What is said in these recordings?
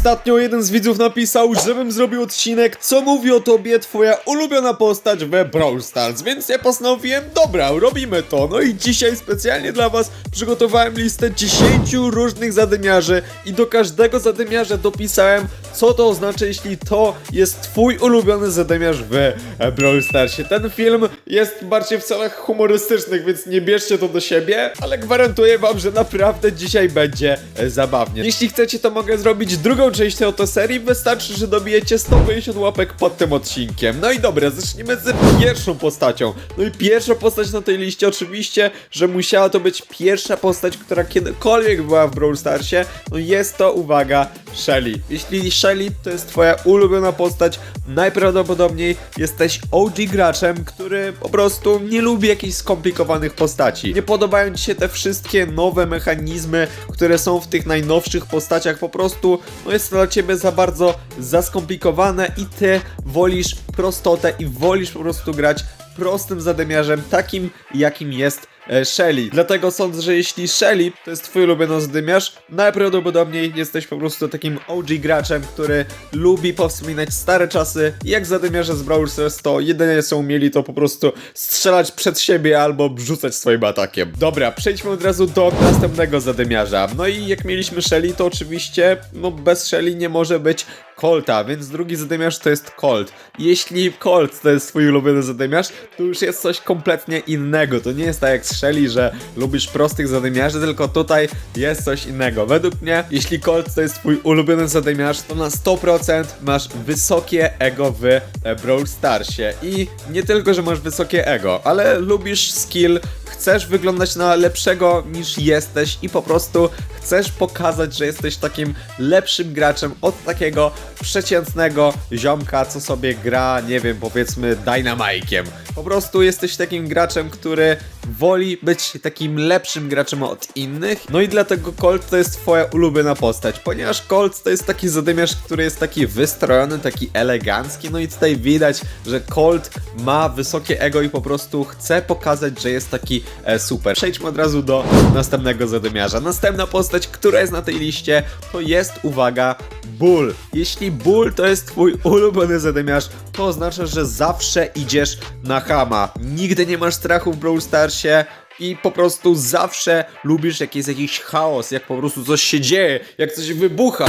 Ostatnio jeden z widzów napisał, żebym zrobił odcinek, co mówi o tobie twoja ulubiona postać we Brawl Stars, więc ja postanowiłem, dobra, robimy to. No i dzisiaj specjalnie dla was przygotowałem listę 10 różnych zadymiarzy i do każdego zadymiarza dopisałem, co to oznacza, jeśli to jest twój ulubiony zadymiarz w Brawl Starsie. Ten film jest bardziej w celach humorystycznych, więc nie bierzcie to do siebie, ale gwarantuję wam, że naprawdę dzisiaj będzie zabawnie. Jeśli chcecie, to mogę zrobić drugą część oto serii, wystarczy, że dobijecie 150 łapek pod tym odcinkiem. No i dobra, zacznijmy z pierwszą postacią. No i pierwsza postać na tej liście oczywiście, że musiała to być pierwsza postać, która kiedykolwiek była w Brawl Starsie, no jest to, uwaga, Shelly. Jeśli Shelly to jest twoja ulubiona postać, najprawdopodobniej jesteś OG graczem, który po prostu nie lubi jakichś skomplikowanych postaci. Nie podobają ci się te wszystkie nowe mechanizmy, które są w tych najnowszych postaciach, po prostu no jest to dla ciebie za bardzo zaskomplikowane i ty wolisz prostotę i wolisz po prostu grać prostym zadymiarzem, takim jakim jest Shelly. Dlatego sądzę, że jeśli Shelly to jest twój ulubiony zadymiarz, najprawdopodobniej jesteś po prostu takim OG graczem, który lubi powspominać stare czasy jak zadymiarze z Brawl Stars to jedynie co umieli to po prostu strzelać przed siebie albo rzucać swoim atakiem. Dobra, przejdźmy od razu do następnego zadymiarza. No i jak mieliśmy Shelly, to oczywiście no bez Shelly nie może być Colta, więc drugi zadymiarz to jest Colt. Jeśli Colt to jest twój ulubiony zadymiarz, to już jest coś kompletnie innego. To nie jest tak jak Shelly, że lubisz prostych zadymiarzy, tylko tutaj jest coś innego. Według mnie, jeśli Colt to jest twój ulubiony zadymiarz, to na 100% masz wysokie ego w Brawl Starsie. I nie tylko, że masz wysokie ego, ale lubisz skill, chcesz wyglądać na lepszego niż jesteś i po prostu chcesz pokazać, że jesteś takim lepszym graczem od takiego przeciętnego ziomka, co sobie gra, nie wiem, powiedzmy Dynamike'iem. Po prostu jesteś takim graczem, który woli być takim lepszym graczem od innych. No i dlatego Colt to jest twoja ulubiona postać, ponieważ Colt to jest taki zadymiarz, który jest taki wystrojony, taki elegancki. No i tutaj widać, że Colt ma wysokie ego i po prostu chce pokazać, że jest taki e, super. Przejdźmy od razu do następnego zadymiarza. Następna postać, która jest na tej liście, to jest, uwaga, Bull. Jeśli Bull to jest twój ulubiony zadymiarz, to oznacza, że zawsze idziesz na hama. Nigdy nie masz strachu w Brawl Starsie i po prostu zawsze lubisz jak jest jakiś chaos, jak po prostu coś się dzieje, jak coś wybucha.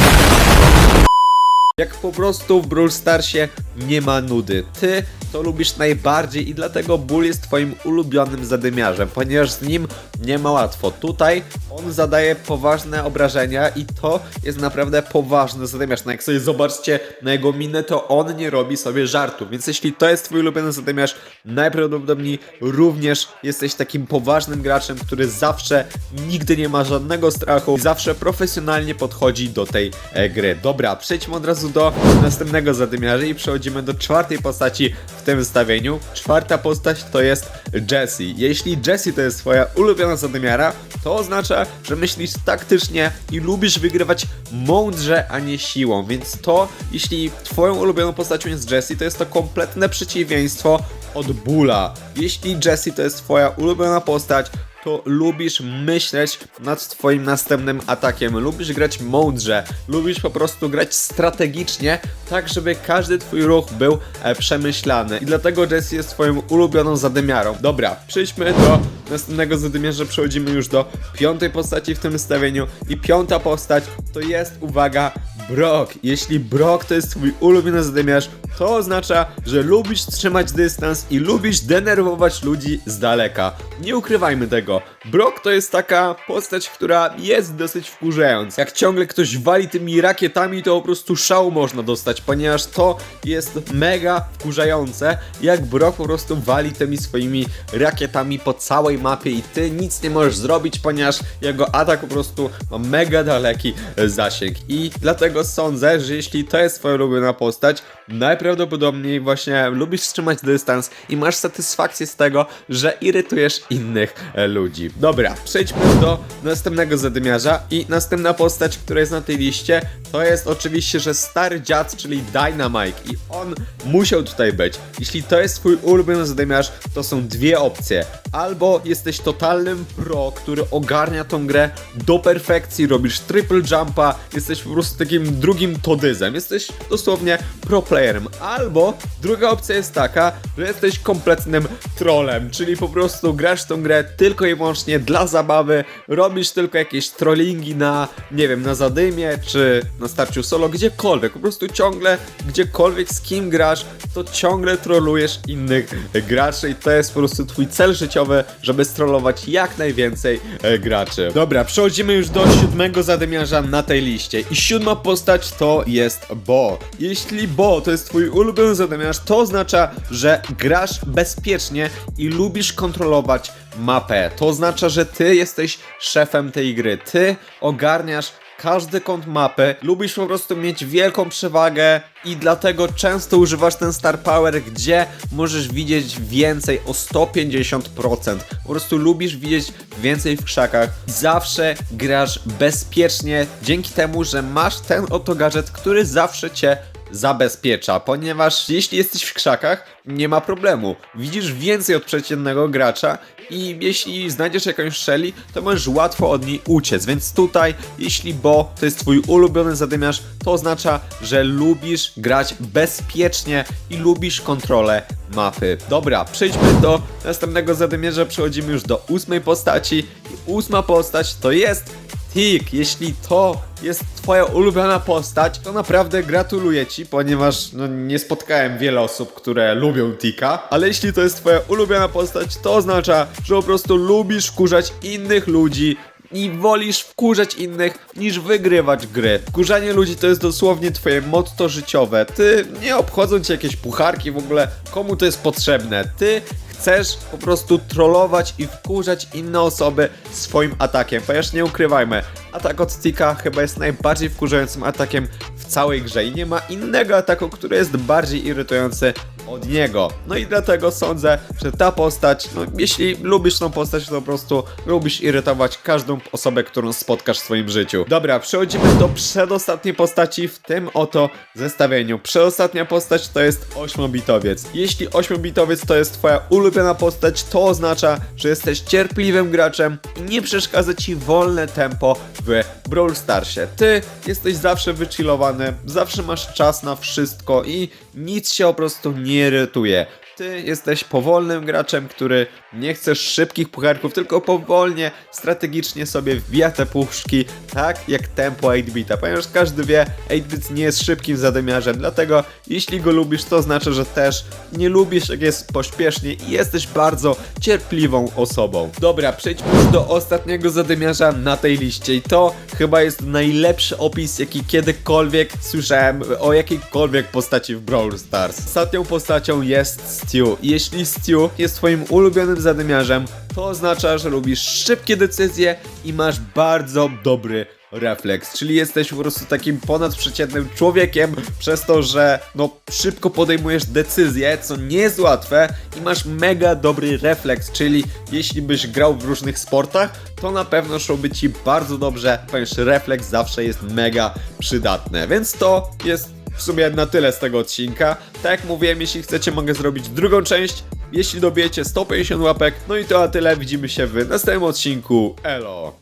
Jak po prostu w Brawl Starsie nie ma nudy. Ty to lubisz najbardziej i dlatego Bull jest twoim ulubionym zadymiarzem, ponieważ z nim nie ma łatwo. Tutaj on zadaje poważne obrażenia i to jest naprawdę poważny zadymiarz. No jak sobie zobaczcie na jego minę, to on nie robi sobie żartów. Więc jeśli to jest twój ulubiony zadymiarz, najprawdopodobniej również jesteś takim poważnym graczem, który zawsze nigdy nie ma żadnego strachu, zawsze profesjonalnie podchodzi do tej e, gry. Dobra, przejdźmy od razu do następnego zadymiarza i przechodzimy do czwartej postaci w tym zestawieniu. Czwarta postać to jest Jessie. Jeśli Jessie to jest twoja ulubiona zadymiara, to oznacza, że myślisz taktycznie i lubisz wygrywać mądrze, a nie siłą. Więc to, jeśli twoją ulubioną postacią jest Jessie, to jest to kompletne przeciwieństwo od Bula. Jeśli Jessie to jest twoja ulubiona postać, to lubisz myśleć nad twoim następnym atakiem, lubisz grać mądrze, lubisz po prostu grać strategicznie, tak żeby każdy twój ruch był e, przemyślany. I dlatego Jessie jest twoją ulubioną zadymiarą. Dobra, przejdźmy do następnego zadymiarza, przechodzimy już do piątej postaci w tym zestawieniu i piąta postać to jest, uwaga, Brock. Jeśli Brock to jest twój ulubiony zadymiarz, to oznacza, że lubisz trzymać dystans i lubisz denerwować ludzi z daleka. Nie ukrywajmy tego. Brock to jest taka postać, która jest dosyć wkurzająca. Jak ciągle ktoś wali tymi rakietami, to po prostu szału można dostać, ponieważ to jest mega wkurzające, jak Brock po prostu wali tymi swoimi rakietami po całej mapie i ty nic nie możesz zrobić, ponieważ jego atak po prostu ma mega daleki zasięg. I dlatego sądzę, że jeśli to jest twoja ulubiona postać, najprawdopodobniej właśnie lubisz trzymać dystans i masz satysfakcję z tego, że irytujesz innych e, ludzi. Dobra, przejdźmy do następnego zadymiarza i następna postać, która jest na tej liście, to jest oczywiście, że stary dziad, czyli Dynamite i on musiał tutaj być. Jeśli to jest twój ulubiony zadymiarz, to są dwie opcje. Albo jesteś totalnym pro, który ogarnia tą grę do perfekcji, robisz triple jumpa, jesteś po prostu takim drugim todyzem, jesteś dosłownie pro playerem. Albo druga opcja jest taka, że jesteś kompletnym trollem, czyli po prostu grasz tą grę tylko i wyłącznie dla zabawy, robisz tylko jakieś trollingi na, nie wiem, na zadymie, czy na starciu solo, gdziekolwiek, po prostu ciągle, gdziekolwiek z kim grasz, to ciągle trolujesz innych graczy i to jest po prostu twój cel życiowy, żeby strollować jak najwięcej e, graczy. Dobra, przechodzimy już do siódmego zadymiarza na tej liście i siódma postać to jest Bo. Jeśli Bo to jest twój ulubiony zadymiarz, to oznacza, że grasz bezpiecznie i lubisz kontrolować mapę. To oznacza, że ty jesteś szefem tej gry. Ty ogarniasz każdy kąt mapy, lubisz po prostu mieć wielką przewagę i dlatego często używasz ten Star Power, gdzie możesz widzieć więcej o 150%. Po prostu lubisz widzieć więcej w krzakach. Zawsze grasz bezpiecznie dzięki temu, że masz ten oto gadżet, który zawsze cię zabezpiecza, ponieważ jeśli jesteś w krzakach, nie ma problemu. Widzisz więcej od przeciętnego gracza i jeśli znajdziesz jakąś strzeli, to możesz łatwo od niej uciec. Więc tutaj, jeśli Bo to jest twój ulubiony zadymiarz, to oznacza, że lubisz grać bezpiecznie i lubisz kontrolę mapy. Dobra, przejdźmy do następnego zadymiarza, przechodzimy już do ósmej postaci. I ósma postać to jest Tik, jeśli to jest twoja ulubiona postać, to naprawdę gratuluję ci, ponieważ no, nie spotkałem wiele osób, które lubią Tika, ale jeśli to jest twoja ulubiona postać, to oznacza, że po prostu lubisz wkurzać innych ludzi, i wolisz wkurzać innych niż wygrywać gry. Wkurzanie ludzi to jest dosłownie twoje motto życiowe. Ty nie obchodzą cię jakieś pucharki w ogóle, komu to jest potrzebne. Ty chcesz po prostu trollować i wkurzać inne osoby swoim atakiem, ponieważ nie ukrywajmy, atak od Tika chyba jest najbardziej wkurzającym atakiem w całej grze i nie ma innego ataku, który jest bardziej irytujący od niego. No i dlatego sądzę, że ta postać, no jeśli lubisz tą postać, to po prostu lubisz irytować każdą osobę, którą spotkasz w swoim życiu. Dobra, przechodzimy do przedostatniej postaci w tym oto zestawieniu. Przedostatnia postać to jest 8-bitowiec. Jeśli 8-bitowiec to jest twoja ulubiona postać, to oznacza, że jesteś cierpliwym graczem i nie przeszkadza ci wolne tempo w Brawl Starsie. Ty jesteś zawsze wychillowany, zawsze masz czas na wszystko i nic się po prostu nie irytuje. Ty jesteś powolnym graczem, który nie chcesz szybkich pucharków, tylko powolnie, strategicznie sobie wbija te puszki, tak jak tempo 8-bita, ponieważ każdy wie, 8-bit nie jest szybkim zadymiarzem, dlatego jeśli go lubisz, to znaczy, że też nie lubisz jak jest pośpiesznie i jesteś bardzo cierpliwą osobą. Dobra, przejdźmy już do ostatniego zadymiarza na tej liście i to chyba jest najlepszy opis, jaki kiedykolwiek słyszałem o jakiejkolwiek postaci w Brawl Stars. Ostatnią postacią jest Stu. Jeśli Stu jest twoim ulubionym zadymiarzem, to oznacza, że lubisz szybkie decyzje i masz bardzo dobry refleks, czyli jesteś po prostu takim ponadprzeciętnym człowiekiem przez to, że no szybko podejmujesz decyzje, co nie jest łatwe i masz mega dobry refleks, czyli jeśli byś grał w różnych sportach, to na pewno szłoby ci bardzo dobrze, ponieważ refleks zawsze jest mega przydatny, więc to jest w sumie na tyle z tego odcinka. Tak jak mówiłem, jeśli chcecie, mogę zrobić drugą część. Jeśli dobijecie 150 łapek, no i to na tyle. Widzimy się w następnym odcinku. Elo!